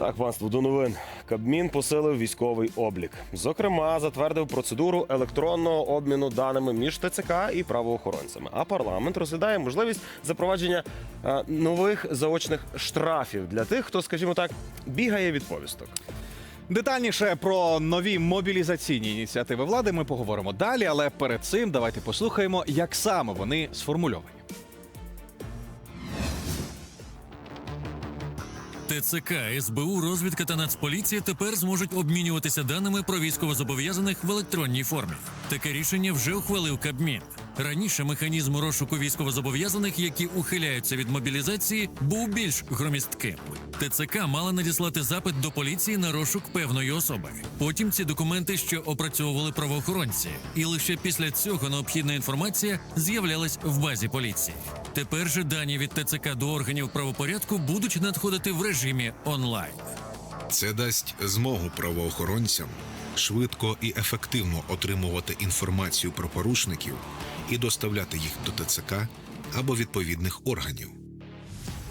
Так, панство, до новин. Кабмін посилив військовий облік. Зокрема, затвердив процедуру електронного обміну даними між ТЦК і правоохоронцями. А парламент розглядає можливість запровадження е, нових заочних штрафів для тих, хто, скажімо так, бігає від повісток. Детальніше про нові мобілізаційні ініціативи влади ми поговоримо далі, але перед цим давайте послухаємо, як саме вони сформульовані. ТЦК, СБУ, розвідка та Нацполіція тепер зможуть обмінюватися даними про військовозобов'язаних в електронній формі. Таке рішення вже ухвалив Кабмін. Раніше механізм розшуку військовозобов'язаних, які ухиляються від мобілізації, був більш громістким. ТЦК мала надіслати запит до поліції на розшук певної особи. Потім ці документи ще опрацьовували правоохоронці, і лише після цього необхідна інформація з'являлась в базі поліції. Тепер же дані від ТЦК до органів правопорядку будуть надходити в режимі онлайн. Це дасть змогу правоохоронцям швидко і ефективно отримувати інформацію про порушників і доставляти їх до ТЦК або відповідних органів.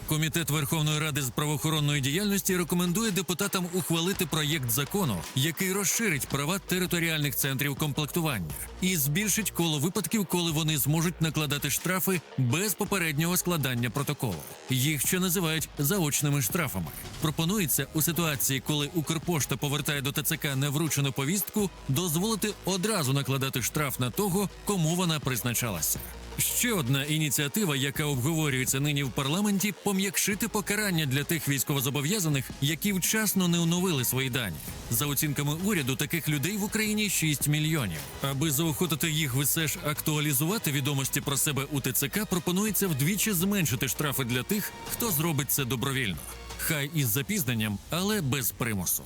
Комітет Верховної Ради з правоохоронної діяльності рекомендує депутатам ухвалити проєкт закону, який розширить права територіальних центрів комплектування і збільшить коло випадків, коли вони зможуть накладати штрафи без попереднього складання протоколу. Їх ще називають заочними штрафами. Пропонується у ситуації, коли Укрпошта повертає до ТЦК невручену повістку, дозволити одразу накладати штраф на того, кому вона призначалася. Ще одна ініціатива, яка обговорюється нині в парламенті, пом'якшити покарання для тих військовозобов'язаних, які вчасно не оновили свої дані. За оцінками уряду, таких людей в Україні 6 мільйонів. Аби заохотити їх все ж актуалізувати відомості про себе у ТЦК, пропонується вдвічі зменшити штрафи для тих, хто зробить це добровільно. Хай із запізненням, але без примусу.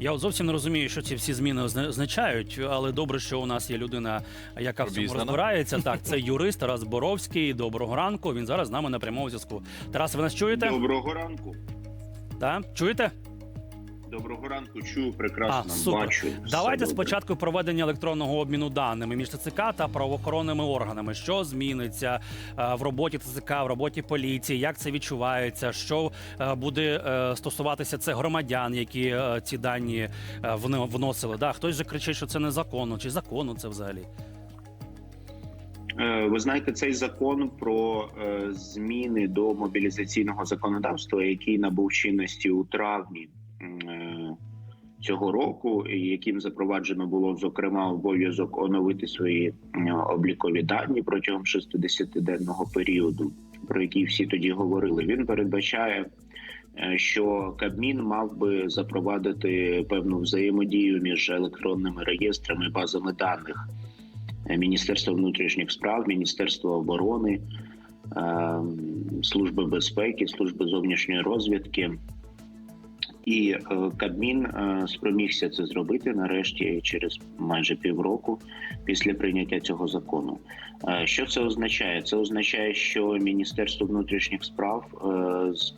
Я от зовсім не розумію, що ці всі зміни озна- означають, але добре, що у нас є людина, яка в цьому Обізнана. розбирається. Так, це юрист Тарас Боровський. Доброго ранку. Він зараз з нами на прямому зв'язку. Тарас, ви нас чуєте? Доброго ранку. Так? Чуєте? Доброго ранку, чую прекрасно, А, супер. бачу. Давайте спочатку проведення електронного обміну даними між ТЦК та правоохоронними органами. Що зміниться е, в роботі ТЦК, в роботі поліції? Як це відчувається? Що е, буде е, стосуватися це громадян, які ці дані вносили? Да, хтось же кричить, що це незаконно, чи законно це взагалі? Ви знаєте, цей закон про зміни до мобілізаційного законодавства, який набув чинності у травні цього року, яким запроваджено було зокрема обов'язок оновити свої облікові дані протягом 60-денного періоду, про який всі тоді говорили. Він передбачає. е, Що Кабмін мав би запровадити певну взаємодію між електронними реєстрами, базами даних Е, Міністерства внутрішніх справ, Міністерства оборони, е, Служби безпеки, Служби зовнішньої розвідки. І е, Кабмін е, спромігся це зробити нарешті через майже півроку після прийняття цього закону. Е, Що це означає? Це означає, що Міністерство внутрішніх справ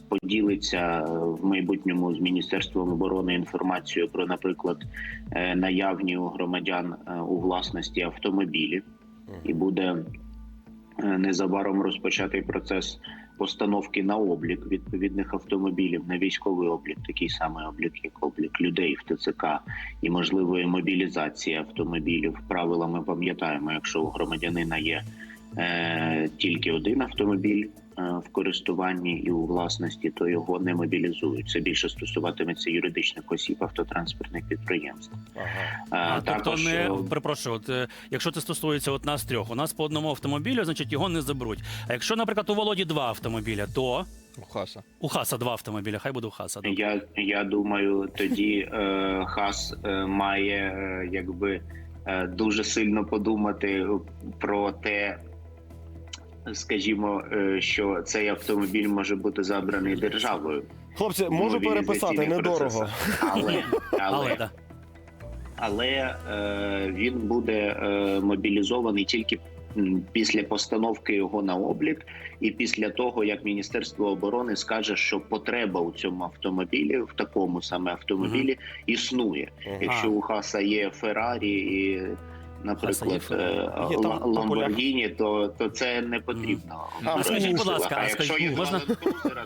поділиться в майбутньому з Міністерством оборони інформацією про, наприклад, наявні у громадян у власності автомобілі, і буде незабаром розпочатий процес постановки на облік відповідних автомобілів на військовий облік, такий самий облік, як облік людей в ТЦК, і можливої мобілізації автомобілів. Правила ми пам'ятаємо, якщо у громадянина є е, тільки один автомобіль. В користуванні і у власності, то його не мобілізують. Це більше стосуватиметься юридичних осіб автотранспортних підприємств. Ага. А, тобто також, не е, перепрошую, от е, якщо це стосується от нас трьох, у нас по одному автомобілю, значить його не заберуть. А якщо, наприклад, у Володі два автомобіля, то Хаса. у Хаса два автомобіля, хай буде у Хаса. добре. Я, я думаю, тоді е, Хас е, має е, якби е, дуже сильно подумати про те, скажімо, е, що цей автомобіль може бути забраний державою. Хлопці, можу переписати недорого. Але, Але, але, да. але е, він буде е, мобілізований тільки після постановки його на облік, і після того як Міністерство оборони скаже, що потреба у цьому автомобілі, в такому саме автомобілі, існує. Ага. Якщо у Хаса є Феррарі і наприклад, е, є там. Ламборгіні, то, то це не потрібно. А, скажіть, будь ласка, а якщо є можна-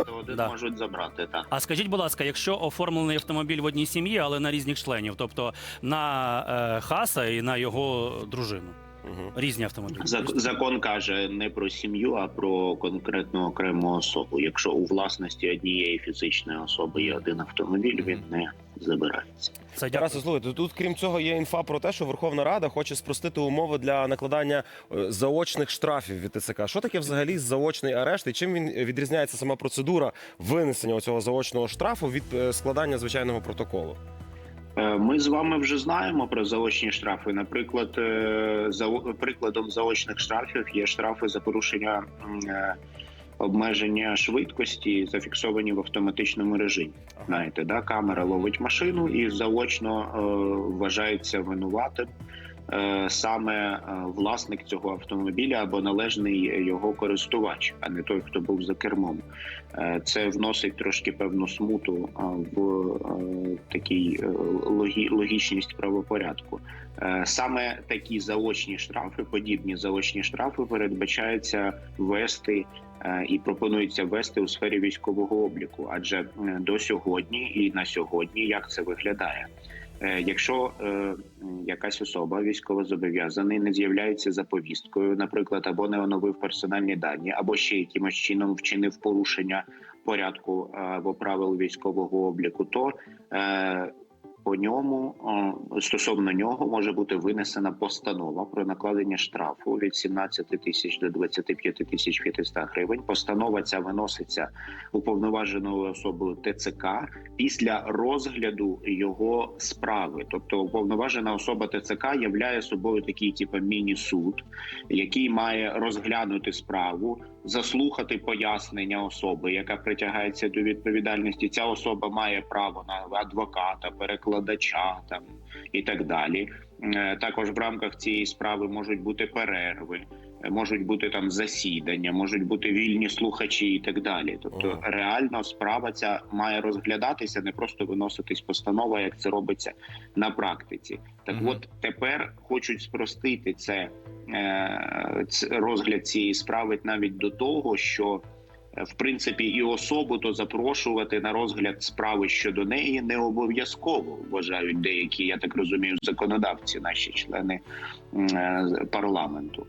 то один Да. можуть забрати. Так. А скажіть, будь ласка, якщо оформлений автомобіль в одній сім'ї, але на різних членів, тобто на е, Хаса і на його дружину, Мгм. різні автомобілі. Зак- Закон каже не про сім'ю, а про конкретну окрему особу. Якщо у власності однієї фізичної особи є один автомобіль, він не забирається. Це. Тарасе, слухайте, тут крім цього є інфа про те, що Верховна Рада хоче спростити умови для накладання е, заочних штрафів від ТЦК. Що таке взагалі заочний арешт і чим він відрізняється сама процедура винесення цього заочного штрафу від е, складання звичайного протоколу? Е, Ми з вами вже знаємо про заочні штрафи. Наприклад, е, за прикладом заочних штрафів є штрафи за порушення е, обмеження швидкості, зафіксовані в автоматичному режимі. Знаєте, да, камера ловить машину і заочно вважається винуватим. Е, Саме е, власник цього автомобіля або належний його користувач, а не той, хто був за кермом. Е, Це вносить трошки певну смуту в такій логічність правопорядку. Саме такі заочні штрафи, подібні заочні штрафи, передбачається ввести і пропонується ввести у сфері військового обліку. Адже до сьогодні і на сьогодні як це виглядає? Е, Якщо е, якась особа військовозобов'язаний не з'являється за повісткою, наприклад, або не оновив персональні дані, або ще якимось чином вчинив порушення порядку е, або правил військового обліку, то по ньому стосовно нього може бути винесена постанова про накладення штрафу від 17 тисяч до 25 тисяч 500 гривень. Постанова ця виноситься уповноваженою особою ТЦК після розгляду його справи. Тобто, уповноважена особа ТЦК являє собою такий, типу, міні-суд, який має розглянути справу, заслухати пояснення особи, яка притягається до відповідальності. Ця особа має право на адвоката, перекладача там і так далі. Е, Також в рамках цієї справи можуть бути перерви, е, можуть бути там засідання, можуть бути вільні слухачі і так далі. Тобто, Ага. реально справа ця має розглядатися, не просто виноситись постанова, як це робиться на практиці. Так, Мгм. от тепер хочуть спростити це е, розгляд цієї справи навіть до того, що в принципі і особу то запрошувати на розгляд справи щодо неї не обов'язково вважають деякі, я так розумію, законодавці, наші члени е, парламенту.